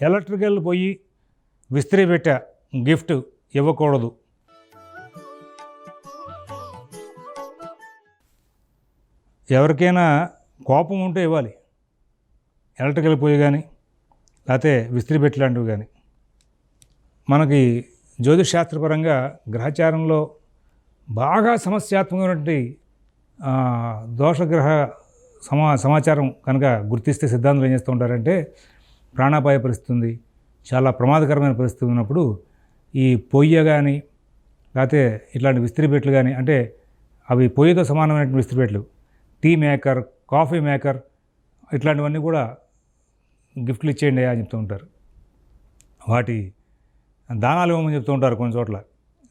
Electrical పోయి విస్త్రీ పెట్ట gift ఇవ్వకూడదు. ఎవరికైనా కోపం ఉంటే ఇవ్వాలి. ఎలక్ట్రికల్ పొయ్యి కానీ లేకపోతే విస్త్రీ పెట్టి లాంటివి కానీ మనకి జ్యోతిష్ శాస్త్రపరంగా గ్రహచారంలో బాగా సమస్యాత్మకమైనటువంటి దోషగ్రహ సమా సమాచారం కనుక గుర్తిస్తే సిద్ధాంతులు ఏం చేస్తూ ఉంటారంటే ప్రాణాపాయ పరిస్థితి ఉంది చాలా ప్రమాదకరమైన పరిస్థితి ఉన్నప్పుడు ఈ పొయ్య కానీ లేకపోతే ఇట్లాంటి విస్త్రీపెట్లు కానీ అంటే అవి పొయ్యితో సమానమైన విస్త్రీపెట్లు టీ మేకర్ కాఫీ మేకర్ ఇట్లాంటివన్నీ కూడా గిఫ్ట్లు ఇచ్చేయండి అని చెప్తూ ఉంటారు. వాటి దానాలు ఇవ్వమని చెప్తూ ఉంటారు కొన్ని చోట్ల.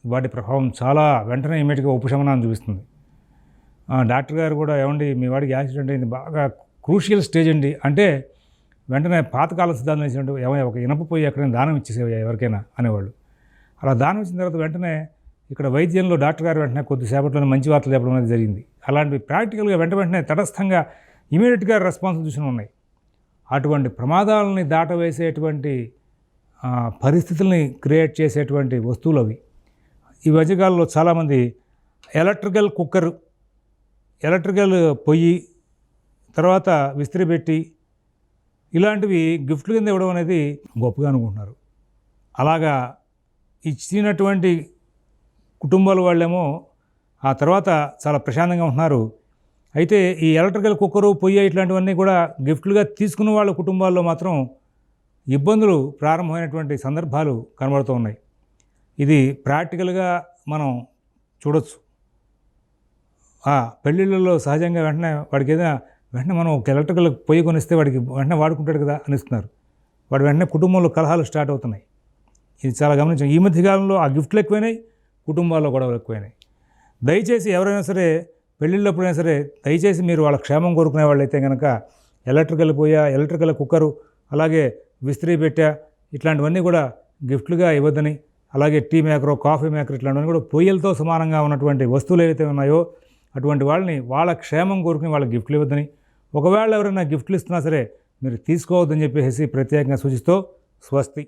వాటి ప్రభావం చాలా వెంటనే ఇమీడియట్గా ఉపశమనాన్ని చూపిస్తుంది. డాక్టర్ గారు కూడా ఏమండి మీ వాడికి యాక్సిడెంట్ అయింది బాగా క్రూషియల్ స్టేజ్ అండి. అంటే వెంటనే పాతకాల సిద్ధాంతం ఇచ్చినట్టు ఏమైనా ఒక ఇనప పోయి ఎక్కడైనా దానం ఇచ్చేసేవయ్యా ఎవరికైనా అనేవాళ్ళు. అలా దానం ఇచ్చిన తర్వాత వెంటనే ఇక్కడ వైద్యంలో డాక్టర్ గారు వెంటనే కొద్దిసేపట్లోనే మంచి వార్తలు చెప్పడం అనేది జరిగింది. అలాంటివి ప్రాక్టికల్గా వెంట వెంటనే తటస్థంగా ఇమీడియట్గా రెస్పాన్స్ చూసిన ఉన్నాయి. అటువంటి ప్రమాదాలని దాటవేసేటువంటి పరిస్థితుల్ని క్రియేట్ చేసేటువంటి వస్తువులు అవి. ఈ మధ్యకాలంలో చాలామంది ఎలక్ట్రికల్ కుక్కర్ ఎలక్ట్రికల్ పొయ్యి తర్వాత విస్త్రీ పెట్టి ఇలాంటివి గిఫ్ట్ల కింద ఇవ్వడం అనేది గొప్పగా అనుకుంటున్నారు. అలాగా ఇచ్చినటువంటి కుటుంబాల వాళ్ళేమో ఆ తర్వాత చాలా ప్రశాంతంగా ఉంటున్నారు. అయితే ఈ ఎలక్ట్రికల్ కుక్కరు పొయ్యి ఇట్లాంటివన్నీ కూడా గిఫ్ట్లుగా తీసుకున్న వాళ్ళ కుటుంబాల్లో మాత్రం ఇబ్బందులు ప్రారంభమైనటువంటి సందర్భాలు కనబడుతూ ఉన్నాయి. ఇది ప్రాక్టికల్గా మనం చూడొచ్చు. ఆ పెళ్ళిళ్ళలో సహజంగా వెంటనే వాడికి ఏదైనా వెంటనే మనం ఒక ఎలక్ట్రికల్ పొయ్యి కొనిస్తే వాడికి వెంటనే వాడుకుంటాడు కదా అనిస్తున్నారు. వాడు వెంటనే కుటుంబంలో కలహాలు స్టార్ట్ అవుతున్నాయి. ఇది చాలా గమనించాం. ఈ మధ్య కాలంలో ఆ గిఫ్ట్లు ఎక్కువైనాయి కుటుంబాల్లో గొడవలు ఎక్కువైనాయి. దయచేసి ఎవరైనా సరే పెళ్ళిళ్ళప్పుడైనా సరే దయచేసి మీరు వాళ్ళ క్షేమం కోరుకునే వాళ్ళైతే కనుక ఎలక్ట్రికల్ పోయా ఎలక్ట్రికల్ కుక్కరు అలాగే విస్త్రీ పెట్టా ఇట్లాంటివన్నీ కూడా గిఫ్ట్లుగా ఇవ్వద్దని అలాగే టీ మేకరు కాఫీ మేకర్ ఇట్లాంటివన్నీ కూడా పొయ్యలతో సమానంగా ఉన్నటువంటి వస్తువులు ఏవైతే ఉన్నాయో అటువంటి వాళ్ళని వాళ్ళ క్షేమం కోరుకుని వాళ్ళకి గిఫ్ట్లు ఇవ్వద్దని ఒకవేళ ఎవరైనా గిఫ్ట్లు ఇస్తున్నా సరే మీరు తీసుకోవద్దని చెప్పేసి ప్రత్యేకంగా సూచిస్తూ స్వస్తి.